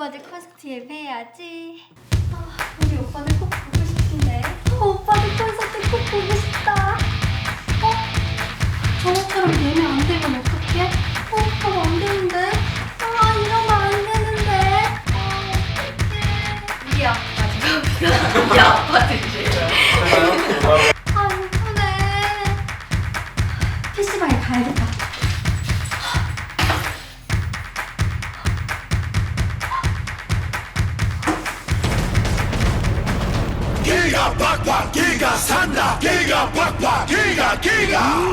오빠들 콘서트 예배해야지. 아, 우리 오빠들 꼭 보고 싶은데. 어, 오빠들 콘서트 꼭 보고 싶다. 어? 저것처럼 예매 안 되면 어떡해? 어, 오빠가 안 되는데. 아, 이러면 안 되는데. 아, 어떡해. 우리 아빠 우리 아빠 들이에요. 아, 예쁘네. PC방에 가야겠다. 기가 팍팍 기가 산다 기가 팍팍 기가 기가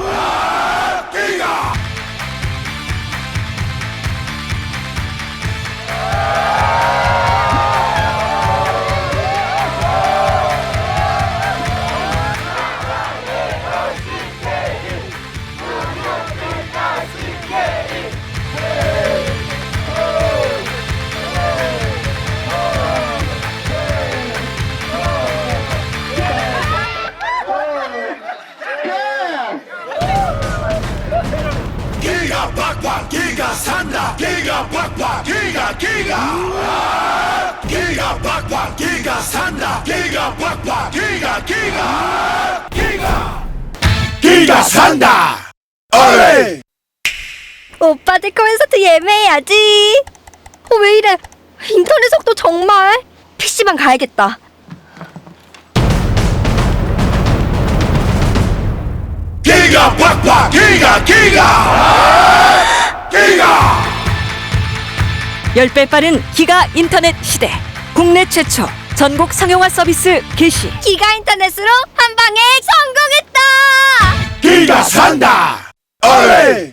기가 팍팍 기가 산다 기가 팍팍 기가 기가 아, 기가 팍팍 기가 산다 기가 팍팍 기가 기가 기가 기가 산다 어레 오빠들 콘서트 예매해야지. 어, 왜 이래? 인터넷 속도 정말. PC방 가야겠다. 기가 팍팍 기가 기가 10배 빠른 기가 인터넷 시대 국내 최초 전국 상용화 서비스 개시 기가 인터넷으로 한 방에 성공했다. 기가 산다. 어이!